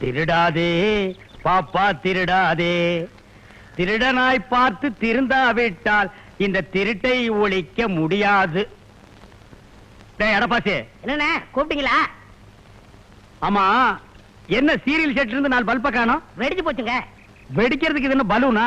திருடாதே பாப்பா திருடாதே. திருடனாய் பார்த்து திருந்தாவிட்டால் இந்த திருட்டை ஒழிக்க முடியாது. டேய் எடப்பாசி என்னண்ணே கூப்பிட்டீங்களா? ஆமா என்ன சீரியல் செட் இருந்து நாலு பல்ப காணோம்? வெடிச்சு போச்சுங்க. வெடிக்கிறதுக்கு இது என்ன பலூனா?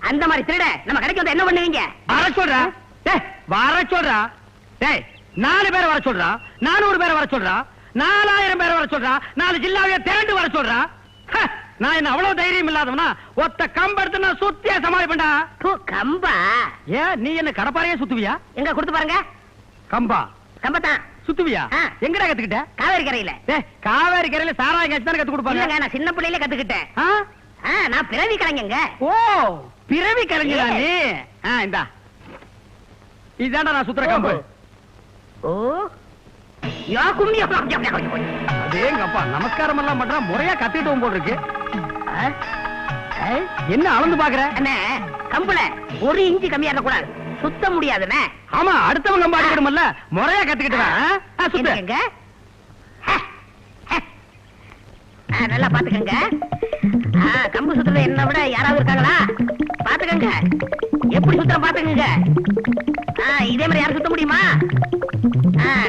அந்த மாதிரி திருட நம்ம கடைக்கு வந்து என்ன பண்ணுவீங்க? வர சொல்றா. டேய் வர சொல்றா. டேய் நாலு பேரை வர சொல்றா. நானூறு பேரை வர சொல்றா. நாலாயிரம் பேரை வர சொல்றா. நாலு ஜில்லாவைய திரண்டு வர சொல்றா. நான் என்ன அவ்வளவு தைரியம் இல்லாதவனா? ஒத்த கம்பெடுத்து நான் சுத்தியா சமாளிப்பேன்டா. தூ, கம்பா? ஏன் நீ என்ன கடப்பாறையே சுத்துவியா? எங்க கொடுத்து பாருங்க. கம்பா. கம்பத்தான். சுத்துவியா. எங்கடா கத்துக்கிட்ட? காவேரி கரையில. காவேரி கரையில சாராய கட்சி தானே கத்து கொடுப்பாங்க. நான் சின்ன பிள்ளையில கத்துக்கிட்டேன். நான் பிறவி கலைஞங்க. ஓ! பிறவி கலைஞரா. நீ? இந்தா. இதாண்டா நான் சுத்துற கம்பு. ஓ. யா கும்மி அதேங்கப்பா நமஸ்காரம் எல்லாம் பண்றா முறையா கத்துக்கிட்டு போல் இருக்கு என்ன அளந்து பாக்குற? அண்ணே கம்புல ஒரு இன்ச்சு கம்மியா இருக்க கூடாது. சுத்த முடியாதுண்ணே. ஆமா அடுத்தவங்க கம்பு அடிக்கணும்ல முறையா கத்துக்கிட்டு வா, ஆ? ஆ, சுத்து. என்னங்க ஹ, ஹ. ஆ, நல்லா பாத்துக்கங்க. கம்பு சுத்துறது என்ன விட யாராவது இருக்காங்களா? பாத்துக்கங்க. எப்படி சுத்துற பாத்துக்கங்க. இதே மாதிரி யாரும் சுத்த முடியுமா?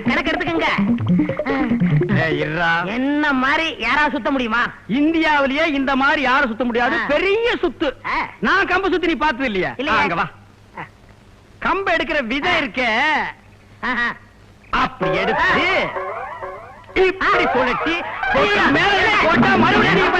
கணக்கு எடுத்துக்கங்க. என்ன மாதிரி யாராவது சுத்த முடியுமா? இந்தியாவிலேயே இந்த மாதிரி யாரும் சுத்த முடியாது. பெரிய சுத்து. நான் கம்பு சுத்தி நீ பார்த்தது இல்லையா? அங்க வா. கம்பு எடுக்கிற விதை இருக்கே. அப்படி எடுத்து இப்படி சுழற்றி போட்டா மேல போட்டா மறுபடியும்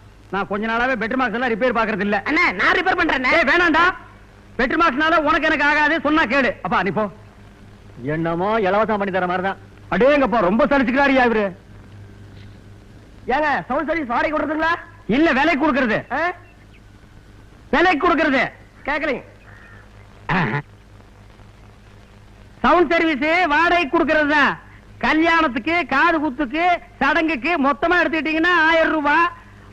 நான் கொஞ்ச நாளாவே பெட்ரு மார்க்ஸ் எல்லாம் ரிப்பேர் பாக்குறது இல்ல. அண்ணா நான் ரிப்பேர் பண்றேண்ணே ஏய் வேணாம்டா. பெட்ரு மார்க்ஸ்னால உனக்கு எனக்கு ஆகாது சொன்னா கேளு. அப்பா நீ போ. என்னமோ இலவசம் பண்ணி தர மாதிரி தான் அடேங்கப்பா ரொம்ப சலிச்சுக்கிறாரியா இவரு? ஏங்க சவுண்ட் சர்வீஸ் வாடகை கொடுத்துங்களா இல்ல விலை கொடுக்கறது. விலை கொடுக்கறது. கேட்கலீங்க சவுண்ட் சர்வீஸ் வாடகை கொடுக்கறது தான் கல்யாணத்துக்கு காது குத்துக்கு சடங்குக்கு மொத்தமா எடுத்துக்கிட்டீங்கன்னா ஆயிரம் ரூபாய்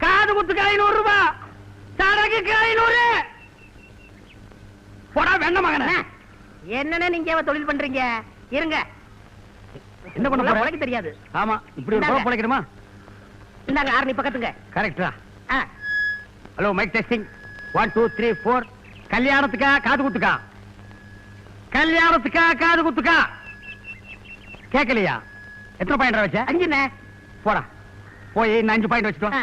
காது குத்துக்கு ஐநூறு ரூபாய் சடங்குக்கு ஐநூறு. போடா வெண்ண மகன. என்னண்ணே நீங்க தொழில் பண்றீங்க? இருங்க. என்ன பண்ண? உழைக்க தெரியாது. ஆமா இப்படி ஒரு. குழப்பம் பிழைக்கணுமா? இந்தாங்க ஆறு பக்கத்துங்க. கரெக்டா hello mic testing one two three four கல்யாணத்துக்கா காது குத்துக்கா? கல்யாணத்துக்கா காது குத்துக்கா? கேட்கலையா? எத்தனை பாயிண்ட் வச்ச? அஞ்சுண்ணே. போடா. போய் இன்னும் அஞ்சு பாயிண்ட் வச்சுட்டு ஆ. வா.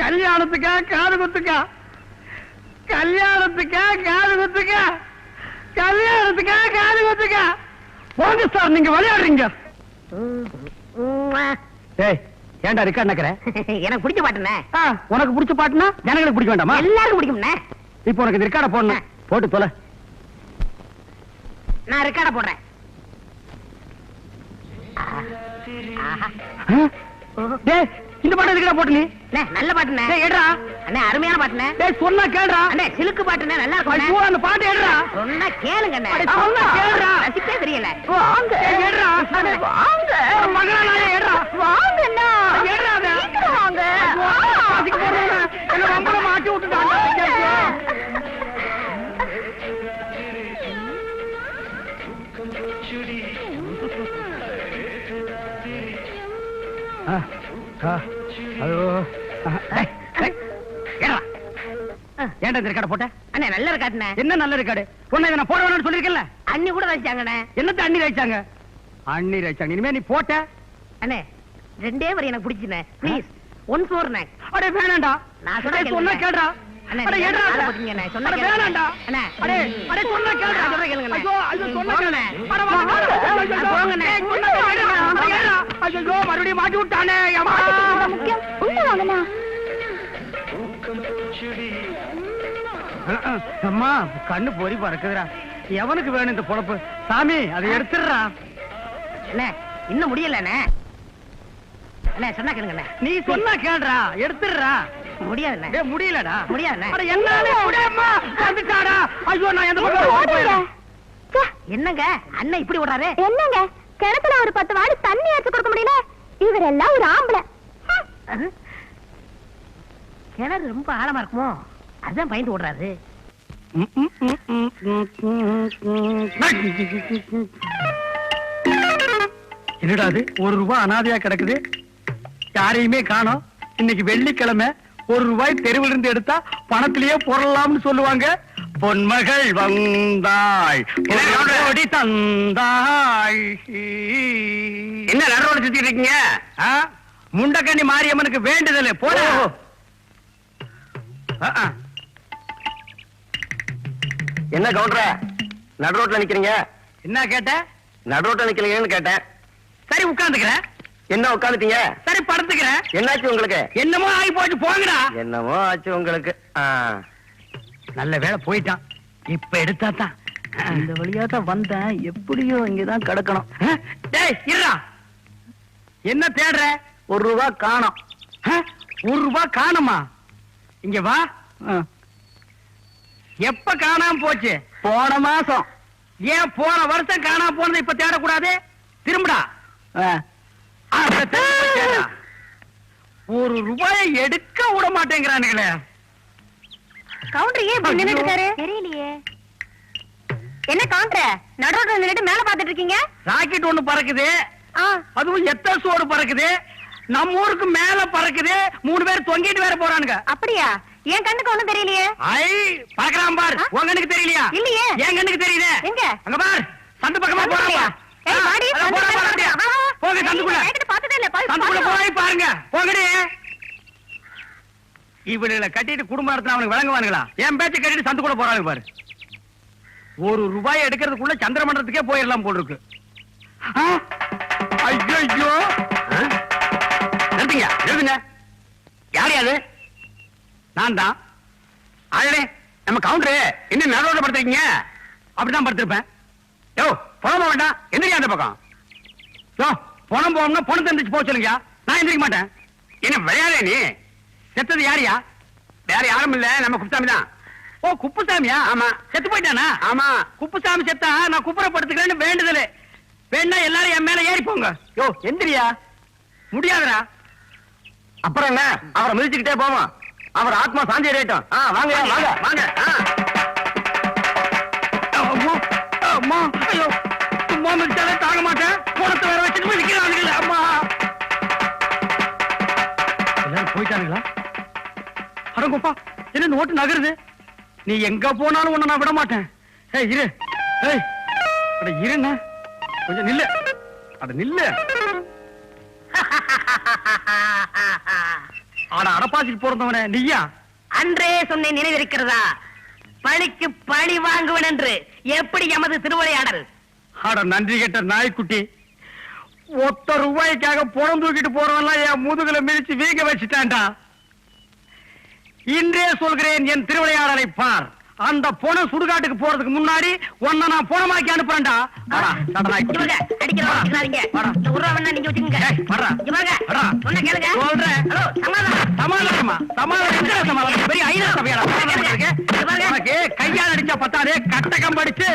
கல்யாணத்துக்கா காது குத்துக்கா? கல்யாணத்துக்கா காது குத்துக்கா? கல்யாணத்துக்கா காது குத்துக்கா? போங்க சார் நீங்க விளையாடுறீங்க. ஏய் ஏன்டா இருக்கா நக்கற? எனக்கு பிடிச்ச பாட்டுண்ணே. உனக்கு பிடிச்ச பாட்டுனா ஜனங்களுக்கு பிடிக்க வேண்டாமா? எல்லாருக்கும் பிடிக்கும்ண்ணே. இப்போ உனக்கு இந்த ரெக்கார்ட போடணும். போட்டு தொலை. நான் ரெக்கார்ட போடுறேன். டேய் இந்த பாட்டு எதுக்குடா போட்டு நல்ல டேய் எடுறா. அண்ணே அருமையான டேய் சொன்னா கேளுடா. அண்ணே சிலுக்கு பாட்டுண்ணே நல்லா ஐயோ இருக்கும் அந்த பாட்டு எடுறா. சொன்னா கேளுங்க அண்ணே. சொன்னா கேளுடா. ரசிப்பே தெரியல. வாங்க. எடுறா. வாங்க. மகளா ஏன்டா இந்த ரெக்கார்ட போட்ட? அண்ணே நல்ல இருக்காட்டுண்ணே என்ன நல்ல ரெக்கார்டு? உன்னை நான் போட வேணும்னு சொல்லிருக்கேன்ல அண்ணி கூட ரசிச்சாங்கண்ணே. என்னத்த அண்ணி வச்சாங்க அண்ணி வச்சாங்க இனிமே நீ போட்ட? அண்ணே ரெண்டே வரி எனக்கு பிடிச்சுண்ணே ப்ளீஸ் ஒன் ஃபோர்ண்ணே அடே வேணாண்டா. நான் சொன்னா சொன்னா கேளுங்க. அண்ணே, அடே ஏடா ஆளை போட்டீங்கண்ணே, சொன்னா கேளுங்க. வேணாண்டா. அண்ணே. அடே அடே சொன்னா கேளுடா. நான் சொல்றேன் கேளுங்கண்ணே. ஐயோ ஐயோ சொன்னா போங்கண்ணே. கேளு அட ஐயோ. போங்கண்ணே. சொன்னா ஏறுடா. ஐயோ மறுபடியும் மாட்டி விட்டானே அம்மா அம்மா கண்ணு பொறி பறக்குதுடா. எவனுக்கு வேணும் இந்த பொழப்பு? சாமி அதை எடுத்துடுறா. அண்ணே இன்னும் முடியலண்ணே அண்ணே. சொன்னா கேளுங்கண்ணே. நீ சொன்னா கேளுடா எடுத்துடுறா. முடியாதுண்ணே. டேய் முடியலடா. முடியாதுண்ணே. அட என்னாலே முடியாம வந்துட்டாடா. ஐயோ நான் எந்த பக்கம் ஓடுங்க. போறேன் ச்சே, என்னங்க? அண்ணன் இப்படி விடுறாரு என்னங்க? கிணத்துல ஒரு பத்து வாடி தண்ணி எடுத்து கொடுக்க முடியல? இவரெல்லாம் ஒரு ஆம்பளை. ஹம். கிணறு ரொம்ப ஆழமா இருக்குமோ? அதான் பயந்து விடுறாரு என்னடா அது? ஒரு ரூபாய் அனாதையா கிடக்குது? யாரையுமே காணோம். இன்னைக்கு வெள்ளிக்கிழமை ஒரு ரூபாய் தெருவில் இருந்து எடுத்தா பணத்திலேயே பொருளாம்னு சொல்லுவாங்க. பொன்மகள் வந்தாய் பொன்னோடி தந்தாய். என்ன நடுவோட சுத்திட்டு இருக்கீங்க? முண்டக்கண்ணி மாரியம்மனுக்கு வேண்டுதல். போட. என்ன கவுண்டர? நடு ரோட்ல நிக்கிறீங்க? என்ன கேட்ட? நடு ரோட்ல நிக்கிறீங்கன்னு கேட்டேன். சரி உட்கார்ந்துக்கிறேன் என்ன உட்காந்துட்டீங்க? சரி படுத்துக்கிறேன். என்னாச்சு உங்களுக்கு? என்னமோ ஆகி போச்சு போங்கடா. என்னமோ ஆச்சு உங்களுக்கு. நல்ல வேலை போயிட்டான். இப்ப எடுத்தா தான். இந்த வழியா தான் வந்தேன். எப்படியோ இங்கதான் கிடக்கணும். டேய் இருடா. என்ன தேடுற? ஒரு ரூபா காணோம். ஒரு ரூபாய் காணுமா? இங்க வா. எப்ப காணாம போச்சு? போன மாசம். ஏன் போன வருஷம் காணாம போனதை இப்ப தேடக்கூடாது? திரும்புடா. ஒரு ரூபாயை எடுக்க விட மாட்டேங்கிறானுங்களே. கவுண்டர் ஏன் இப்படி நின்னுட்டு இருக்காரு? தெரியலையே. என்ன கவுண்டர்? நடுரோட்ல நின்னுட்டு மேல பாத்துட்டு இருக்கீங்க? ராக்கெட் ஒண்ணு பறக்குது. அதுவும் எத்த சோடு பறக்குது. நம்ம ஊருக்கு மேல பறக்குது. மூணு பேர் தொங்கிட்டு வேற போறானுங்க. அப்படியா? என் கண்ணுக்கு ஒண்ணும் தெரியலையே. ஐ பறக்கலாம் பார்? உன் கண்ணுக்கு தெரியலையா? இல்லையே. என் கண்ணுக்கு தெரியுதே. எங்க? அங்க பார். சந்து பக்கமா இல்லையா? ஏய், வாடி. போங்க ஏய், சந்துக்குள்ள. என்கிட்ட பார்த்ததே இல்ல. சந்துக்குள்ள. போய் பாருங்க. போங்கடி. இவனுங்களை கட்டிட்டு குடும்பம் நடத்தின அவனுக்கு விளங்குவானுங்களா? என் பேச்ச கட்டிட்டு சந்துக்குள்ள போறாங்க பாரு. ஒரு ரூபாய் எடுக்கிறதுக்குள்ள சந்திரமண்டலத்துக்கே போயிடலாம் போல் இருக்கு ஐயோ நிறுத்துங்க நிறுத்துங்க. யார் அது? நான் தான் ஆளே நம்ம கவுண்டரு இன்னும் நடுவோட படுத்துருக்கீங்க? அப்படிதான் படுத்திருப்பேன். யோ போக வேண்டாம். எந்திரியா அந்த பக்கம். யோ பணம் போகணும்னா பணம் தந்துச்சு போக சொல்லுங்க நான் எந்திரிக்க மாட்டேன். என்ன விளையாடே நீ? செத்தது யாரியா வேற யாரும் இல்ல. நம்ம குப்புசாமி தான் ஓ குப்புசாமியா? ஆமா. செத்து போயிட்டானா? ஆமா. குப்புசாமி செத்தா நான் குப்புறப்படுத்துக்கிறேன்னு வேண்டுதல். வேணா எல்லாரும் என் மேல ஏறி போங்க. யோ எந்திரியா? முடியாதுடா. அப்புறம் என்ன? அவரை மிதிச்சுக்கிட்டே போவோம். அவர் ஆத்மா சாந்தி அடையட்டும் வாங்க வாங்க. வாங்க ஆ. அம்மா அம்மா ஐயோ சும்மா மிதிச்சாலே தாங்க மாட்டேன். போனத்தை வேற வச்சுட்டு போய் நிக்கிறானுங்களே அம்மா. எல்லாரும் போயிட்டானுங்களா? அடங்கப்பா என்ன இந்த ஓட்டு நகருது? நீ எங்க போனாலும் உன்னை நான் விட மாட்டேன். ஏய் இரு. ஏய் அட இருண்ணா கொஞ்சம் நில்லு. அட நில்லு. அட அடப்பாசிக்கு பிறந்தவனே நீயா? அன்றே சொன்னேன் நினைவிருக்கிறதா? பழிக்கு பழி வாங்குவன் என்று. எப்படி எமது திருவிளையாடல்? அட நன்றி கெட்ட நாய்க்குட்டி. ஒத்த ரூபாய்க்காக புறம் தூக்கிட்டு போறவன்லாம் என் முதுகுல மிதிச்சு வீங்க வச்சுட்டான்டா. இன்றே சொல்கிறேன் என் திருவிளையாடலை பார். அந்த பொண சுடுகாட்டுக்கு போறதுக்கு முன்னாடி உன்னை நான் பொணமாக்கி அனுப்புறேன்டா. கையால் அடிச்சா பத்தாதே கட்டகம் படிச்சு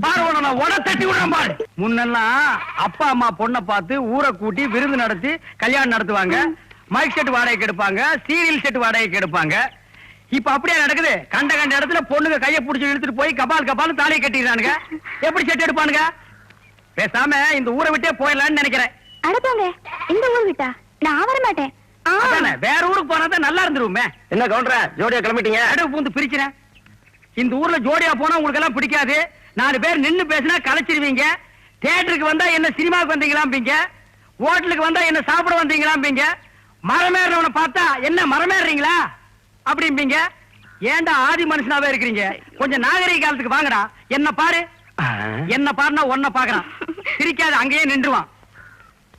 பாரு நான் உட தட்டி விடுறேன் பாரு. முன்னெல்லாம் அப்பா அம்மா பொண்ணை பார்த்து ஊரை கூட்டி விருந்து நடத்தி கல்யாணம் நடத்துவாங்க. மைக் செட் வாடகைக்கு எடுப்பாங்க. சீரியல் செட் வாடகைக்கு எடுப்பாங்க. இப்ப அப்படியே நடக்குது? கண்ட கண்ட இடத்துல பொண்ணுங்க கைய புடிச்சு இழுத்துட்டு போய் கபால் கபால் தாலியை கட்டிடுறானுங்க. எப்படி செட் எடுப்பானுங்க? பேசாம இந்த ஊரை விட்டே போயிடலாம்னு நினைக்கிறேன். அடப்பாங்க இந்த ஊர் விட்டா? நான் வர மாட்டேன். வேற ஊருக்கு போனா நல்லா இருந்துருமே. என்ன கவுண்டர ஜோடியா கிளம்பிட்டீங்க? நடுவு பூந்து பிரிச்சுனேன் இந்த ஊர்ல ஜோடியா போனா உங்களுக்கு எல்லாம் பிடிக்காது. நாலு பேர் நின்னு பேசினா கலைச்சிருவீங்க. தியேட்டருக்கு வந்தா என்ன சினிமாவுக்கு வந்தீங்களாம்பீங்க. ஹோட்டலுக்கு வந்தா என்ன சாப்பிட வந்தீங்களாம்பீங்க. மரமேறவனை பார்த்தா என்ன மரமேறீங்களா? அப்படிம்பீங்க? ஏன்டா ஆதி மனுஷனாவே இருக்கிறீங்க? கொஞ்சம் நாகரிக காலத்துக்கு வாங்கடா. என்ன பாரு? என்ன பாருனா ஒன்ன பாக்குறான் சிரிக்காது அங்கேயே நின்றுவான்.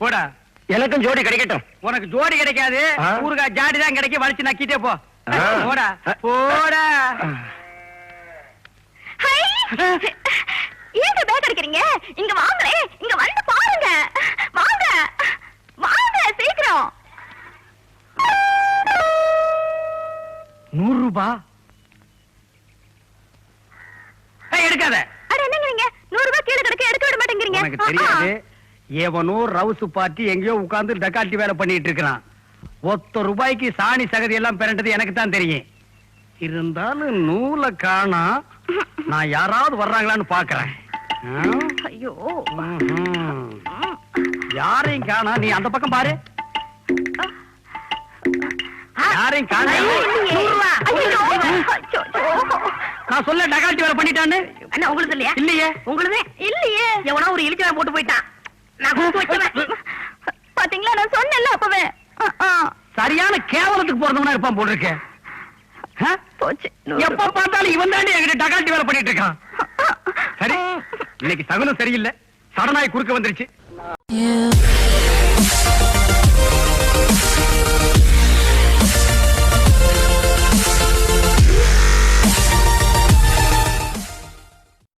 போடா. எனக்கும் ஜோடி கிடைக்கட்டும். உனக்கு ஜோடி கிடைக்காது. ஆ? ஊருகா ஜாடி தான் கிடைக்க வலிச்சு நக்கிட்டே போ. போடா. போடா. அடிக்கிறீங்க? இங்க வாங்களே இங்க ஏய், எடுக்காத. அட ரூபாய் கீழே கிடக்க எடுக்க விட மாட்டேங்கிறீங்க. உனக்கு தெரியாது. எவனோ ரவுசு பார்ட்டி எங்கேயோ உட்கார்ந்து டக்காட்டி வேலை பண்ணிட்டு இருக்கிறான். ஒத்த ரூபாய்க்கு சாணி சகதி எல்லாம் பிறண்டது எனக்கு தான் தெரியும். இருந்தாலும் நூலை காணா நான் யாராவது வர்றாங்களான்னு பாக்குறேன்? ஐயோ. யாரையும் காணா. நீ அந்த பக்கம் பாரு. யாரையும். நான் சொல்ல டகாட்டி வேலை பண்ணிட்டான்னு? அண்ணா உங்களுக்கு இல்லையா? இல்லையே. உங்களுக்கு இல்லையே. எவனா ஒரு இழிச்சவன் போட்டு போயிட்டான். நான் பாத்தீங்களா நான் சொன்னேன்ல அப்பவே. சரியான கேவலத்துக்கு பிறந்தவனா இருப்பான் நூறு எப்ப பார்த்தாலும் இவன் தாண்டி என்கிட்ட டகாட்டி வேலை பண்ணிட்டு இருக்கான். சரி இன்னைக்கு சகுனம் சரியில்லை. சடனாய் குறுக்க வந்துருச்சு.